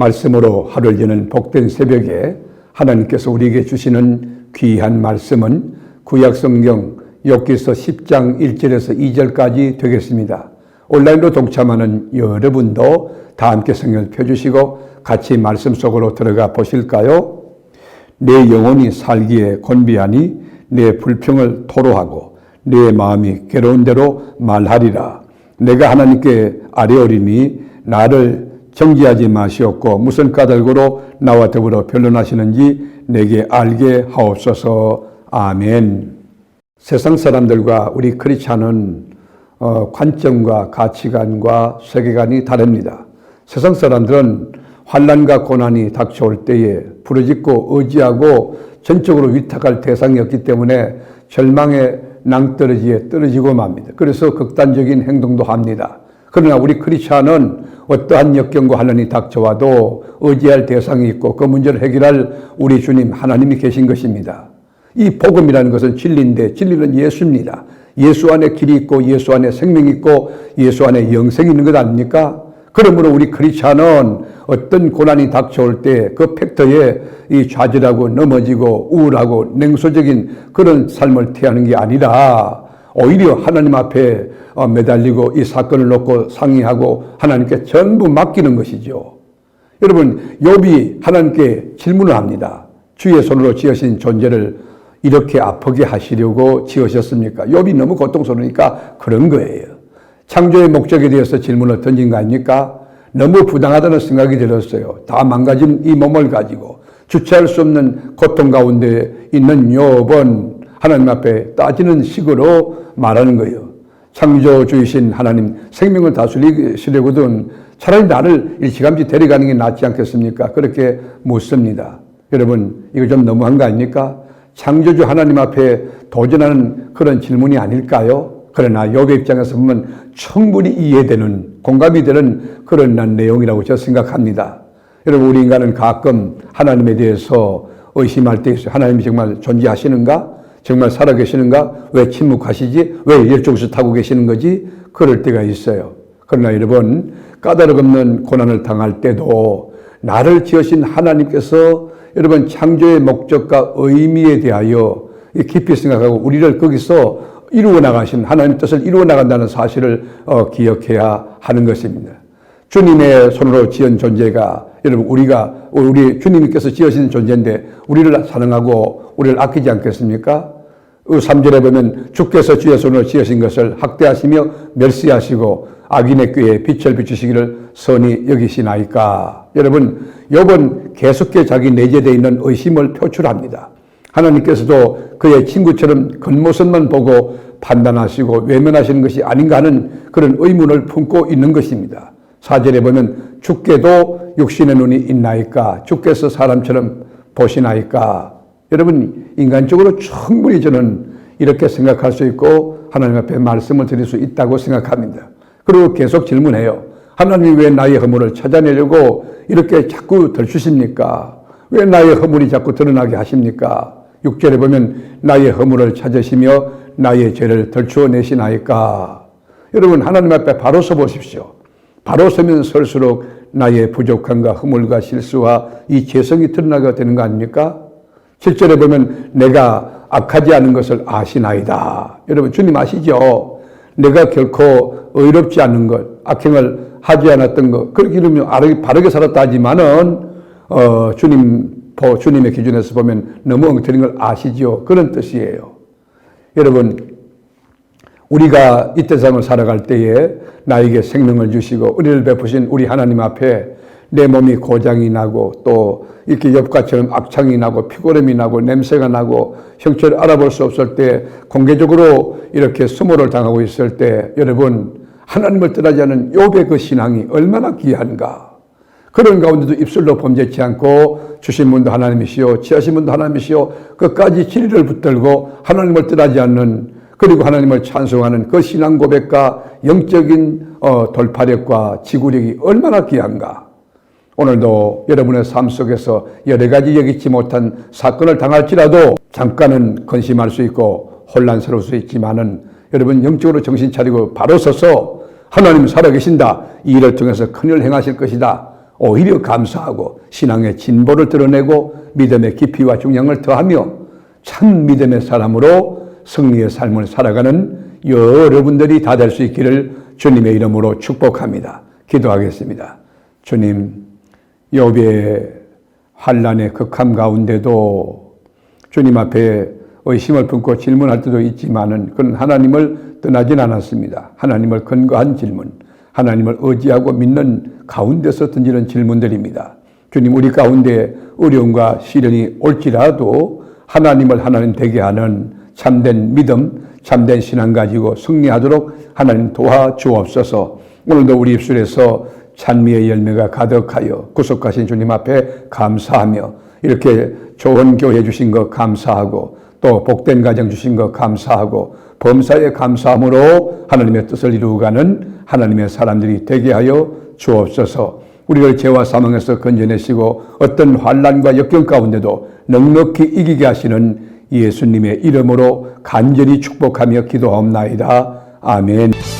말씀으로 하루를 여는 복된 새벽에 하나님께서 우리에게 주시는 귀한 말씀은 구약 성경 욥기서 10장 1절에서 2절까지 되겠습니다. 온라인으로 동참하는 여러분도 다 함께 성경을 펴주시고 같이 말씀 속으로 들어가 보실까요? 내 영혼이 살기에 곤비하니 내 불평을 토로하고 내 마음이 괴로운 대로 말하리라. 내가 하나님께 아뢰오리니 나를 정지하지 마시옵고 무슨 까닭으로 나와 더불어 변론하시는지 내게 알게 하옵소서. 아멘. 세상 사람들과 우리 크리스찬은 어, 관점과 가치관과 세계관이 다릅니다. 세상 사람들은 환란과 고난이 닥쳐올 때에 부르짖고 의지하고 전적으로 위탁할 대상이 없기 때문에 절망의 낭떠러지에 떨어지고 맙니다. 그래서 극단적인 행동도 합니다. 그러나 우리 크리스찬은 어떠한 역경과 환란이 닥쳐와도 의지할 대상이 있고 그 문제를 해결할 우리 주님 하나님이 계신 것입니다. 이 복음이라는 것은 진리인데 진리는 예수입니다. 예수 안에 길이 있고 예수 안에 생명이 있고 예수 안에 영생이 있는 것 아닙니까? 그러므로 우리 크리스찬은 어떤 고난이 닥쳐올 때 그 팩터에 이 좌절하고 넘어지고 우울하고 냉소적인 그런 삶을 태하는 게 아니라 오히려 하나님 앞에 어, 매달리고 이 사건을 놓고 상의하고 하나님께 전부 맡기는 것이죠. 여러분, 욥이 하나님께 질문을 합니다. 주의 손으로 지으신 존재를 이렇게 아프게 하시려고 지으셨습니까? 욥이 너무 고통스러우니까 그런 거예요. 창조의 목적에 대해서 질문을 던진 거 아닙니까? 너무 부당하다는 생각이 들었어요. 다 망가진 이 몸을 가지고 주체할 수 없는 고통 가운데 있는 욥은 하나님 앞에 따지는 식으로 말하는 거예요. 창조주이신 하나님 생명을 다스리시려거든 차라리 나를 일찌감치 데려가는 게 낫지 않겠습니까? 그렇게 묻습니다. 여러분 이거 좀 너무한 거 아닙니까? 창조주 하나님 앞에 도전하는 그런 질문이 아닐까요? 그러나 욥의 입장에서 보면 충분히 이해되는 공감이 되는 그런 난 내용이라고 저는 생각합니다. 여러분 우리 인간은 가끔 하나님에 대해서 의심할 때 있어요. 하나님이 정말 존재하시는가? 정말 살아계시는가? 왜 침묵하시지? 왜 이쪽에서 타고 계시는 거지? 그럴 때가 있어요. 그러나 여러분 까다롭 없는 고난을 당할 때도 나를 지으신 하나님께서 여러분 창조의 목적과 의미에 대하여 깊이 생각하고 우리를 거기서 이루어 나가신 하나님 뜻을 이루어 나간다는 사실을 어, 기억해야 하는 것입니다. 주님의 손으로 지은 존재가 여러분 우리가 우리 주님께서 지으신 존재인데 우리를 사랑하고 우리를 아끼지 않겠습니까? 3절에 보면 주께서 주의 손으로 지으신 것을 학대하시며 멸시하시고 악인의 꾀에 빛을 비추시기를 선히 여기시나이까. 여러분, 욥은 계속해 자기 내재되어 있는 의심을 표출합니다. 하나님께서도 그의 친구처럼 겉모습만 보고 판단하시고 외면하시는 것이 아닌가 하는 그런 의문을 품고 있는 것입니다. 사절에 보면 주께도 육신의 눈이 있나이까 주께서 사람처럼 보시나이까 여러분 인간적으로 충분히 저는 이렇게 생각할 수 있고 하나님 앞에 말씀을 드릴 수 있다고 생각합니다. 그리고 계속 질문해요. 하나님 왜 나의 허물을 찾아내려고 이렇게 자꾸 덜주십니까? 왜 나의 허물이 자꾸 드러나게 하십니까? 6절에 보면 나의 허물을 찾으시며 나의 죄를 덜추어 내시나이까? 여러분 하나님 앞에 바로 서 보십시오. 바로 서면 설수록 나의 부족함과 허물과 실수와 이 죄성이 드러나게 되는 거 아닙니까? 7절에 보면 내가 악하지 않은 것을 아시나이다. 여러분 주님 아시죠? 내가 결코 의롭지 않은 것, 악행을 하지 않았던 것, 그렇게 이러면 바르게 살았다 하지만은 어, 주님 주님의 기준에서 보면 너무 엉터리인 걸 아시죠? 그런 뜻이에요. 여러분, 우리가 이 세상을 살아갈 때에 나에게 생명을 주시고 은혜를 베푸신 우리 하나님 앞에 내 몸이 고장이 나고 또 이렇게 옆가처럼 악창이 나고 피고름이 나고 냄새가 나고 형체를 알아볼 수 없을 때 공개적으로 이렇게 수모를 당하고 있을 때 여러분 하나님을 떠나지 않은 욥의 그 신앙이 얼마나 귀한가. 그런 가운데도 입술로 범죄치 않고 주신 분도 하나님이시오 지하신 분도 하나님이시오 끝까지 진리를 붙들고 하나님을 떠나지 않는 그리고 하나님을 찬송하는 그 신앙 고백과 영적인 어, 돌파력과 지구력이 얼마나 귀한가 오늘도 여러분의 삶 속에서 여러 가지 여기지 못한 사건을 당할지라도 잠깐은 건심할 수 있고 혼란스러울 수 있지만은 여러분 영적으로 정신 차리고 바로 서서 하나님 살아계신다. 이 일을 통해서 큰일 행하실 것이다. 오히려 감사하고 신앙의 진보를 드러내고 믿음의 깊이와 중량을 더하며 참 믿음의 사람으로 승리의 삶을 살아가는 여러분들이 다 될 수 있기를 주님의 이름으로 축복합니다. 기도하겠습니다. 주님, 욥의 환란의 극함 가운데도 주님 앞에 의심을 품고 질문할 때도 있지만은 그는 하나님을 떠나진 않았습니다. 하나님을 근거한 질문, 하나님을 의지하고 믿는 가운데서 던지는 질문들입니다. 주님 우리 가운데 어려움과 시련이 올지라도 하나님을 하나님 되게 하는 참된 믿음, 참된 신앙 가지고 승리하도록 하나님 도와주옵소서. 오늘도 우리 입술에서 찬미의 열매가 가득하여 구속하신 주님 앞에 감사하며 이렇게 좋은 교회 주신 것 감사하고 또 복된 가정 주신 것 감사하고 범사에 감사함으로 하나님의 뜻을 이루어가는 하나님의 사람들이 되게 하여 주옵소서. 우리를 죄와 사망에서 건져내시고 어떤 환란과 역경 가운데도 넉넉히 이기게 하시는 예수님의 이름으로 간절히 축복하며 기도하옵나이다. 아멘.